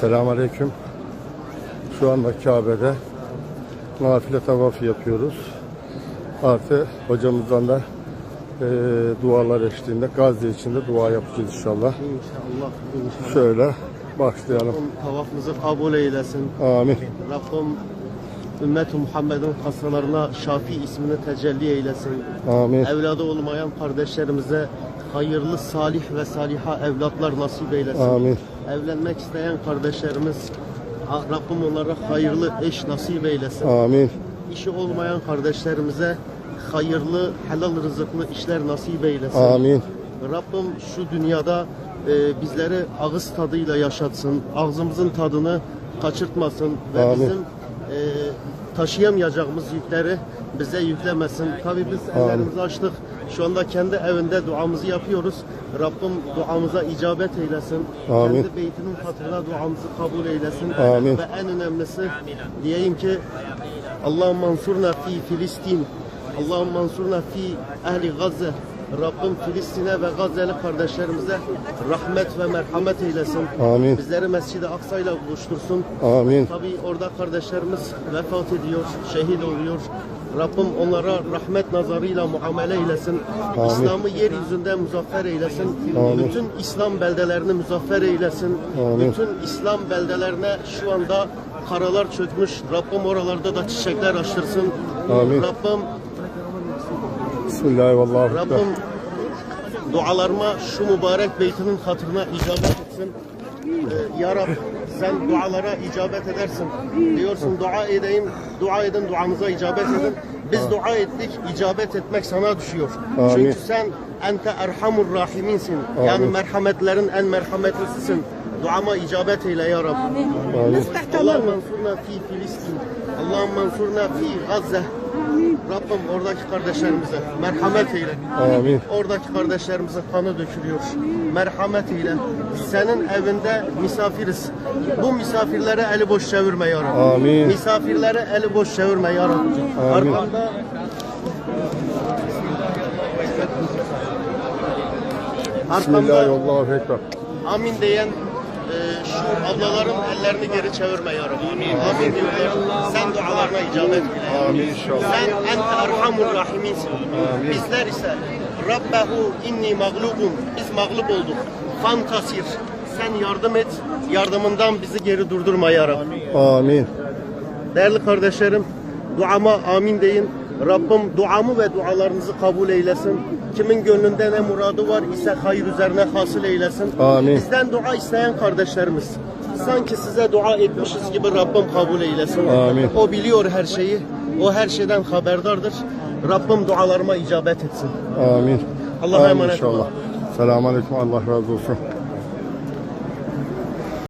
Selamünaleyküm. Şu anda Kabe'de nafile tavaf yapıyoruz. Artı hocamızdan da eee dualar eşliğinde Gazze için de dua yapacağız inşallah. İnşallah, inşallah. Şöyle başlayalım. Rabbim tavafımızı kabul eylesin. Amin. Rabbim ümmet Muhammed'in kasralarına Şafi ismini tecelli eylesin. Amin. Evladı olmayan kardeşlerimize hayırlı, salih ve saliha evlatlar nasip eylesin. Amin. Evlenmek isteyen kardeşlerimiz Rabbim onlara hayırlı eş nasip eylesin. Amin. İşi olmayan kardeşlerimize hayırlı, helal rızıklı işler nasip eylesin. Amin. Rabbim şu dünyada e, bizleri ağız tadıyla yaşatsın. Ağzımızın tadını kaçırtmasın ve Amin. bizim taşıyamayacağımız yükleri bize yüklemesin. Tabii biz ellerimizi açtık. Şu anda kendi evinde duamızı yapıyoruz. Rabbim duamıza icabet eylesin. Amin. Kendi beytinin hatırına duamızı kabul eylesin. Amin. Ve en önemlisi diyeyim ki Allah'ım mansurna fi Filistin. Allah'ım mansurna fi ehli Gazze. Rabbim Filistin'e ve Gazze'li kardeşlerimize rahmet ve merhamet eylesin. Amin. Bizleri Mescid-i Aksa ile buluştursun. Amin. Tabii orada kardeşlerimiz vefat ediyor, şehit oluyor. Rabbim onlara rahmet nazarıyla muamele eylesin. Amin. İslam'ı yeryüzünde muzaffer eylesin. Amin. Bütün İslam beldelerini muzaffer eylesin. Amin. Bütün İslam beldelerine şu anda karalar çökmüş. Rabbim oralarda da çiçekler açtırsın. Amin. Rabbim Bismillahirrahmanirrahim. Rabbim dualarıma şu mübarek beytinin hatırına icabet etsin. Ee, ya Rab sen dualara icabet edersin. Diyorsun dua edeyim, dua edin duamıza icabet edin. Biz dua ettik, icabet etmek sana düşüyor. Amin. Çünkü sen ente erhamur rahiminsin. Yani merhametlerin en merhametlisisin. Duama icabet eyle ya Rab. Amin. Allah'ım mansurna fi Filistin. Allah'ım mansurna fi Gazze. Rabbim oradaki kardeşlerimize merhamet eyle. Amin. Oradaki kardeşlerimizin kanı dökülüyor. Merhamet eyle. Senin evinde misafiriz. Bu misafirlere eli boş çevirme ya Rabbi. Amin. Misafirlere eli boş çevirme ya Rabbi. Amin. Arkamda Arkamda Bismillahirrahmanirrahim. Amin diyen şu ablaların ellerini geri çevirme ya Rabbi. Amin. Amin diyorlar. Sen dualarına icabet eyle. Amin inşallah. Sen ente erhamur rahiminsin. Bizler ise Rabbehu inni mağlubun. Biz mağlup olduk. Fantasir. Sen yardım et. Yardımından bizi geri durdurma ya Rabbi. Amin. Değerli kardeşlerim, duama amin deyin. Rabbim duamı ve dualarınızı kabul eylesin. Kimin gönlünde ne muradı var ise hayır üzerine hasıl eylesin. Amin. Bizden dua isteyen kardeşlerimiz. Sanki size dua etmişiz gibi Rabbim kabul eylesin. Amin. O biliyor her şeyi. O her şeyden haberdardır. Rabbim dualarıma icabet etsin. Amin. Allah'a emanet olun. inşallah. Selamünaleyküm. Allah razı olsun.